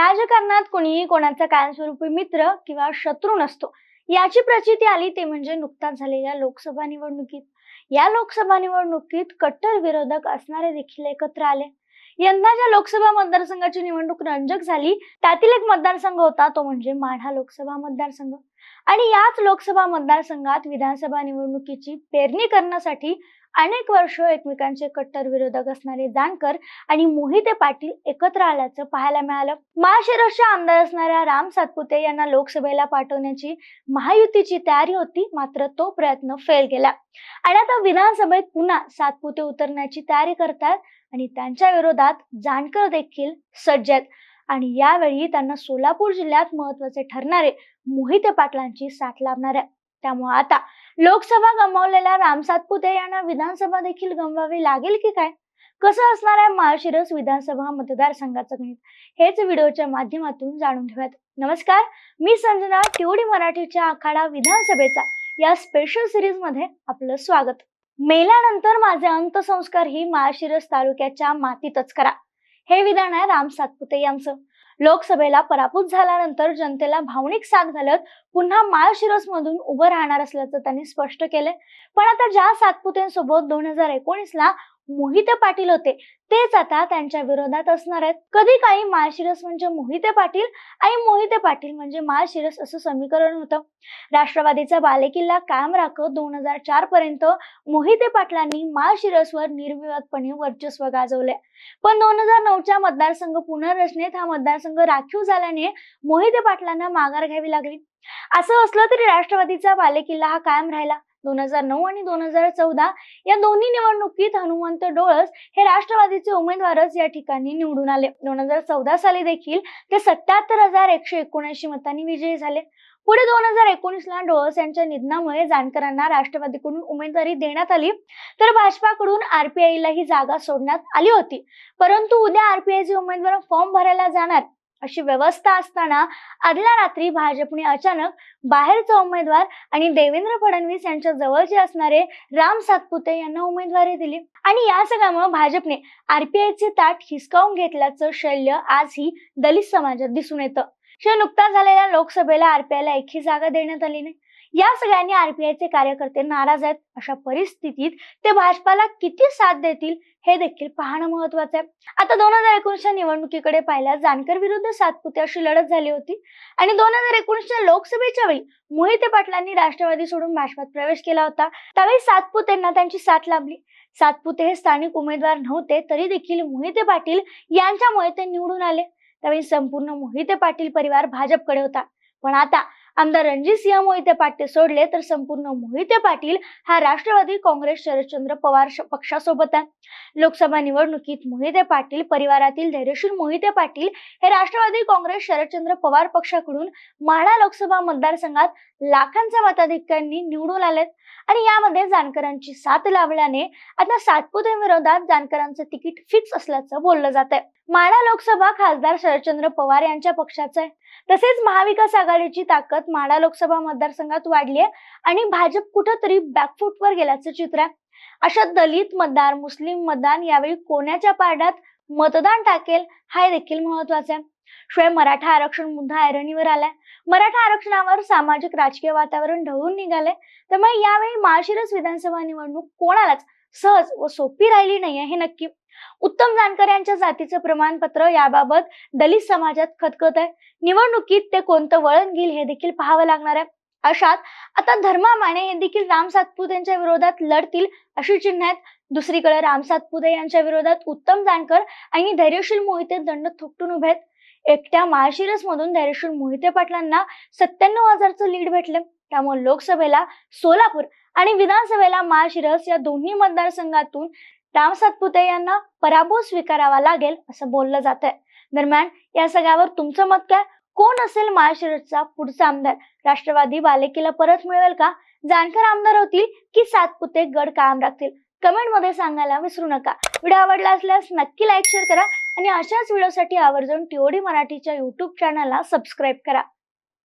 राजकारणात कोणीही कोणाचा कायमस्वरूपी मित्र किंवा शत्रू नसतो. याची प्रचिती आली ते म्हणजे नुकताच झालेल्या लोकसभा निवडणुकीत. या लोकसभा निवडणुकीत कट्टर विरोधक असणारे देखील एकत्र आले. यंदाच्या लोकसभा मतदारसंघाची निवडणूक रंजक झाली त्यातील एक मतदारसंघ होता तो म्हणजे माढा लोकसभा मतदारसंघ. आणि याच लोकसभा मतदारसंघात विधानसभा निवडणुकीची पेरणी करण्यासाठी अनेक वर्ष एकमेकांचे कट्टर विरोधक असणारे जानकर आणि मोहिते पाटील एकत्र आल्याचं पाहायला मिळालं. महाशिरसचे आमदार असणाऱ्या राम सातपुते यांना लोकसभेला पाठवण्याची महायुतीची तयारी होती मात्र तो प्रयत्न फेल गेला. आणि आता विधानसभेत पुन्हा सातपुते उतरण्याची तयारी करतात आणि त्यांच्या विरोधात जानकर देखील सज्ज आहेत आणि यावेळी त्यांना सोलापूर जिल्ह्यात महत्त्वाचे ठरणारे मोहिते पाटलांची साथ लाभणार आहे त्यामुळे आता लोकसभा गमावलेल्या राम सातपुते यांना विधानसभा देखील गमवावी लागेल की काय? कसं असणार आहे माळशिरस विधानसभा मतदारसंघाचं गणित? हेच व्हिडिओच्या माध्यमातून जाणून घेऊयात. नमस्कार मी संजना टिवडी मराठीच्या आखाडा विधानसभेचा या स्पेशल सिरीजमध्ये आपलं स्वागत. मेल्यानंतर माझे अंत्यसंस्कार ही माळशिरस तालुक्याच्या मातीतच करा. हे विधान आहे राम सातपुते यांचं. लोकसभेला पराभूत झाल्यानंतर जनतेला भावनिक साथ घालत पुन्हा माळशिरस मधून उभं राहणार असल्याचं त्यांनी स्पष्ट केलंय. पण आता ज्या सातपुतेंसोबत दोन हजार एकोणीस ला मोहिते पाटील होते. तेच आता त्यांच्या विरोधात असणार आहेत. कधी काही माळशिरस म्हणजे मोहिते पाटील आणि मोहिते पाटील म्हणजे माळशिरस असं समीकरण होतं. राष्ट्रवादीचा बालेकिल्ला कायम राखत दोन हजार चार पर्यंत मोहिते पाटलांनी माळशिरसवर निर्विवादपणे वर्चस्व गाजवले. पण दोन हजार नऊच्या मतदारसंघ पुनर्रचनेत हा मतदारसंघ राखीव झाल्याने मोहिते पाटलांना माघार घ्यावी लागली. असं असलं तरी राष्ट्रवादीचा बालेकिल्ला हा कायम राहिला. दोन हजार नऊ आणि दोन हजार चौदा या दोन्ही निवडणुकीत हनुमंत डोळस हे राष्ट्रवादीचे उमेदवारच या ठिकाणी निवडून आले. दोन हजार चौदा साली देखील ते सत्याहत्तर हजार एकशे एकोणऐंशी मतांनी विजयी झाले. पुढे दोन हजार एकोणीस ला डोळस यांच्या निधनामुळे जानकरांना राष्ट्रवादीकडून उमेदवारी देण्यात आली. तर भाजपाकडून आरपीआयला ही जागा सोडण्यात आली होती. परंतु उद्या आरपीआयचे उमेदवार फॉर्म भरायला जाणार. अशी व्यवस्था असताना आदल्या रात्री भाजपने अचानक बाहेरचा उमेदवार आणि देवेंद्र फडणवीस यांच्या जवळचे असणारे राम सातपुते यांना उमेदवारी दिली. आणि या सगळ्यामुळे भाजपने आरपीआयचे ताट हिसकावून घेतल्याचं शैल्य आजही दलित समाजात दिसून येतं. शिवाय नुकताच झालेल्या लोकसभेला आरपीआयला एकही जागा देण्यात आली नाही. या सगळ्यांनी आरपीआयचे कार्यकर्ते नाराज आहेत. अशा परिस्थितीत ते भाजपाला किती साथ देतील हे देखील पाहणं महत्वाचं आहे. आता दोन हजार एकोणीसच्या निवडणुकीकडे पाहिल्यास जानकर विरुद्ध सातपुते अशी लढत झाली होती. आणि दोन हजार एकोणीसच्या लोकसभेच्या वेळी मोहिते पाटलांनी राष्ट्रवादी सोडून भाजपात प्रवेश केला होता. त्यावेळी सातपुतेंना त्यांची साथ लाभली. सातपुते हे स्थानिक उमेदवार नव्हते तरी देखील मोहिते पाटील यांच्यामुळे ते निवडून आले. त्यावेळी संपूर्ण मोहिते पाटील परिवार भाजपकडे होता. पण आता आमदार रणजित सिंह मोहिते पाटील सोडले तर संपूर्ण मोहिते पाटील हा राष्ट्रवादी काँग्रेस शरदचंद्र पवार पक्षासोबत आहे. लोकसभा निवडणुकीत मोहिते पाटील परिवारातील धैर्यशील मोहिते पाटील हे राष्ट्रवादी काँग्रेस शरदचंद्र पवार पक्षाकडून माढा लोकसभा मतदारसंघात लाखांच्या मताधिक्यांनी निवडून आलेत. आणि यामध्ये जानकरांची साथ लाभल्याने आता सातपुते विरोधात जानकरांचं तिकीट फिक्स असल्याचं बोललं जात आहे माढा लोकसभा खासदार शरदचंद्र पवार यांच्या पक्षाचं आहे. तसेच महाविकास आघाडीची ताकद माढा लोकसभा मतदारसंघात वाढली आहे आणि भाजप कुठंतरी बॅकफुटवर गेल्याचं चित्र आहे. अशा दलित मतदार मुस्लिम मतदान यावेळी कोणाच्या पारड्यात मतदान टाकेल हा देखील महत्त्वाचा आहे. शिवाय मराठा आरक्षण मुद्दा ऐरणीवर आलाय. मराठा आरक्षणावर सामाजिक राजकीय वातावरण ढवळून निघालंय. त्यामुळे यावेळी माळशिरस विधानसभा निवडणूक कोणालाच सहज व सोपी राहिली नाहीये हे नक्की. उत्तम जानकर यांच्या जातीचं प्रमाणपत्र याबाबत दलित समाजात खतखत आहे. निवडणुकीत ते कोणतं वळण घेईल हे देखील पाहावं लागणार आहे. अशात आता धर्मा माने हे देखील राम सातपुते यांच्या विरोधात लढतील अशी चिन्ह आहेत. दुसरीकडे राम सातपुते यांच्या विरोधात उत्तम जानकर आणि धैर्यशील मोहिते दंड थोपटून उभे आहेत. एकट्या माळशिरस मधून धैर्यशील मोहिते पाटलांना सत्त्याण्णव हजारचं लीड भेटले. त्यामुळे लोकसभेला सोलापूर आणि विधानसभेला माळशिरस या दोन्ही मतदारसंघातून राम सातपुते यांना पराभव स्वीकारावा लागेल असं बोललं जात आहे दरम्यान या सगळ्यावर तुमचं मत काय? कोण असेल महाशिरसचा पुढचा आमदार? राष्ट्रवादी बालेकीला परत मिळवेल का? जानकर आमदार होतील की सातपुते गड कायम राखतील? कमेंटमध्ये सांगायला विसरू नका. व्हिडिओ आवडला असल्यास नक्की लाईक शेअर करा आणि अशाच व्हिडिओसाठी आवर्जून टीओडी मराठीच्या युट्यूब चॅनलला सबस्क्राईब करा.